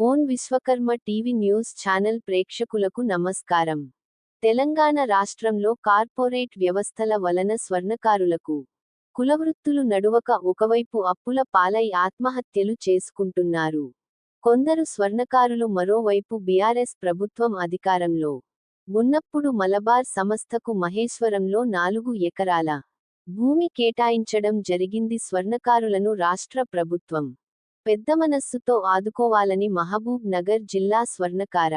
Own Vishwakarma TV news channel ప్రేక్షకులకు నమస్కారం. తెలంగాణ రాష్ట్రంలో కార్పొరేట్ వ్యవస్థల వలన స్వర్ణకారులకు కులవృత్తులు నడువక ఒకవైపు అప్పుల పాలై ఆత్మహత్యలు చేసుకుంటున్నారు. కొందరు స్వర్ణకారులు మరోవైపు బీఆర్ఎస్ ప్రభుత్వం అధికారంలో. ఉన్నప్పుడు మలబార్ సంస్థకు మహేశ్వరంలో నాలుగు ఎకరాల భూమి కేటాయించడం జరిగింది స్వర్ణకారులను రాష్ట్ర ప్రభుత్వం. పెద్ద మనస్సుతో ఆదుకోవాలని మహబూబ్ నగర్ జిల్లా స్వర్ణకార.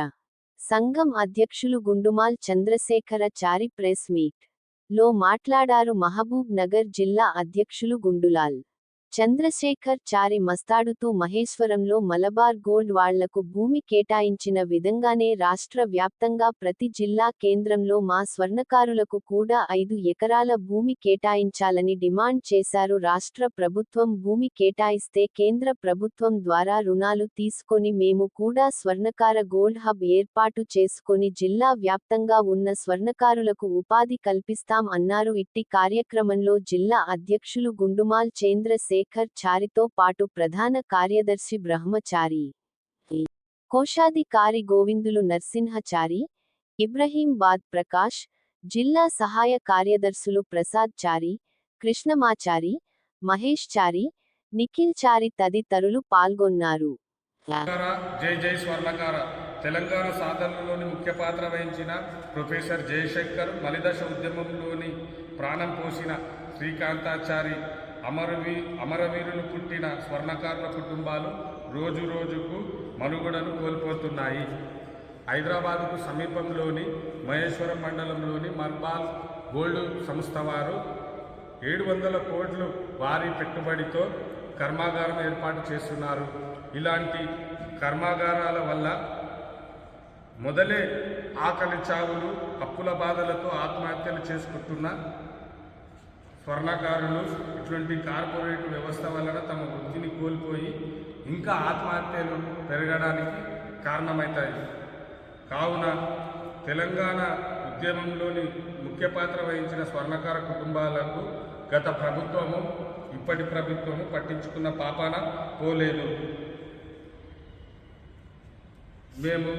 సంఘం అధ్యక్షులు గుండుమాల్ చంద్రశేఖర చారి ప్రెస్ మీట్లో మాట్లాడారు మహబూబ్ నగర్ జిల్లా అధ్యక్షులు గుండులాల్. చంద్రశేఖర్ చారి మస్తాడుతూ మహేశ్వరంలో మలబార్ గోల్డ్ వాళ్ళకు భూమి కేటాయించిన విధంగానే రాష్ట్ర వ్యాప్తంగా ప్రతి జిల్లా కేంద్రంలో మా స్వర్ణకారులకు కూడా ఐదు ఎకరాల భూమి కేటాయించాలని డిమాండ్ చేశారు. రాష్ట్ర ప్రభుత్వం భూమి కేటాయిస్తే కేంద్ర ప్రభుత్వం ద్వారా రుణాలు తీసుకొని మేము కూడా స్వర్ణకార గోల్డ్ హబ్ ఏర్పాటు చేసుకొని జిల్లా వ్యాప్తంగా ఉన్న స్వర్ణకారులకు ఉపాధి కల్పిస్తాం అన్నారు. ఇట్టి కార్యక్రమంలో జిల్లా అధ్యక్షులు గుండుమాల్ చంద్రశేఖర్ శేఖర్ చారితో పాటు ప్రధాన కార్యదర్శి బ్రహ్మచారి. కోశాధికారి గోవిందులు నర్సింహచారి ఇబ్రహీంబాద్ ప్రకాష్ జిల్లా సహాయ కార్యదర్శులు ప్రసాద్ చారి కృష్ణమాచారి మహేష్ చారి నిఖిల్ చారి తదితరులు పాల్గొన్నారు. జై జై స్వర్ణకార. తెలంగాణ సాధనలోని ముఖ్య పాత్ర వహించిన ప్రొఫెసర్ జయశంకర్ మలిదశ ఉద్యమంలోని ప్రాణం పోసిన శ్రీకాంతాచారి అమరవీ అమరవీరులు పుట్టిన స్వర్ణకారుల కుటుంబాలు రోజు రోజుకు మనుగడను కోల్పోతున్నాయి. హైదరాబాదుకు సమీపంలోని మహేశ్వరం మండలంలోని మర్బాల్ గోల్డ్ సంస్థ వారు ఏడు వందల కోట్లు భారీ పెట్టుబడితో కర్మాగారం ఏర్పాటు చేస్తున్నారు. ఇలాంటి కర్మాగారాల వల్ల మొదలే ఆకలి చావులు అప్పుల బాధలతో ఆత్మహత్యలు చేసుకుంటున్న స్వర్ణకారులు ఇటువంటి కార్పొరేట్ వ్యవస్థ వలన తమ వృత్తిని కోల్పోయి ఇంకా ఆత్మహత్యలు పెరగడానికి కారణమవుతాయి కావున తెలంగాణ ఉద్యమంలోని ముఖ్య పాత్ర వహించిన స్వర్ణకార కుటుంబాలకు గత ప్రభుత్వము ఇప్పటి ప్రభుత్వము పట్టించుకున్న పాపాన పోలేదు. మేము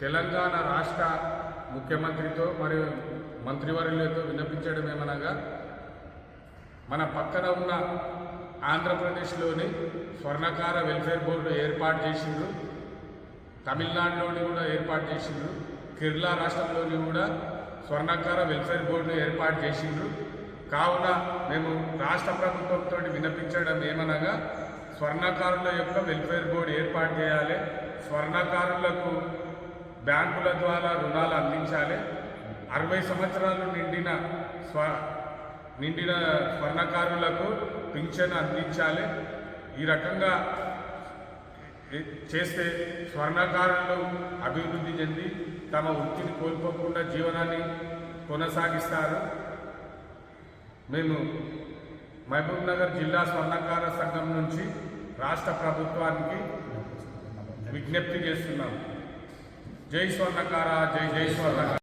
తెలంగాణ రాష్ట్ర ముఖ్యమంత్రితో మరియు మంత్రివర్యులతో విన్నపించడం ఏమనగా మన పక్కన ఉన్న ఆంధ్రప్రదేశ్లోని స్వర్ణకార వెల్ఫేర్ బోర్డు ఏర్పాటు చేసిండ్రు తమిళనాడులోని కూడా ఏర్పాటు చేసిండ్రు కేరళ రాష్ట్రంలోని కూడా స్వర్ణకార వెల్ఫేర్ బోర్డును ఏర్పాటు చేసిండ్రు. కావున మేము రాష్ట్ర ప్రభుత్వంతో విన్నపించడం ఏమనగా స్వర్ణకారుల యొక్క వెల్ఫేర్ బోర్డు ఏర్పాటు చేయాలి. స్వర్ణకారులకు బ్యాంకుల ద్వారా రుణాలు అందించాలి. అరవై సంవత్సరాలు నిండిన స్వ నిండిన స్వర్ణకారులకు పింఛన్ అందించాలి. ఈ రకంగా చేస్తే స్వర్ణకారులు అభివృద్ధి చెంది తమ వృత్తిని కోల్పోకుండా జీవనాన్ని కొనసాగిస్తారు. మేము మహబూబ్ నగర్ జిల్లా స్వర్ణకార సంఘం నుంచి రాష్ట్ర ప్రభుత్వానికి విజ్ఞప్తి చేస్తున్నాం. జై స్వర్ణకార జై జై స్వర్ణకార